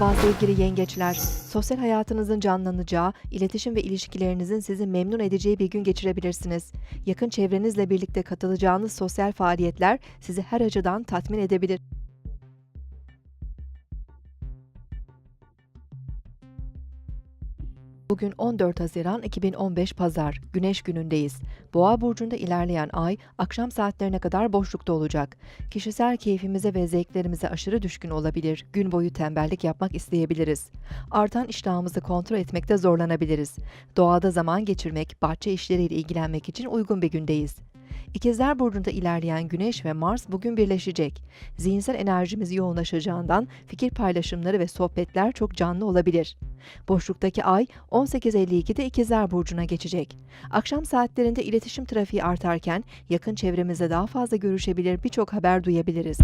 Merhaba sevgili yengeçler. Sosyal hayatınızın canlanacağı, iletişim ve ilişkilerinizin sizi memnun edeceği bir gün geçirebilirsiniz. Yakın çevrenizle birlikte katılacağınız sosyal faaliyetler sizi her açıdan tatmin edebilir. Bugün 14 Haziran 2015 Pazar, Güneş günündeyiz. Boğa burcunda ilerleyen ay akşam saatlerine kadar boşlukta olacak. Kişisel keyfimize ve zevklerimize aşırı düşkün olabilir. Gün boyu tembellik yapmak isteyebiliriz. Artan iştahımızı kontrol etmekte zorlanabiliriz. Doğada zaman geçirmek, bahçe işleriyle ilgilenmek için uygun bir gündeyiz. İkizler Burcu'nda ilerleyen Güneş ve Mars bugün birleşecek. Zihinsel enerjimiz yoğunlaşacağından fikir paylaşımları ve sohbetler çok canlı olabilir. Boşluktaki ay 18.52'de İkizler Burcu'na geçecek. Akşam saatlerinde iletişim trafiği artarken yakın çevremizde daha fazla görüşebilir, birçok haber duyabiliriz.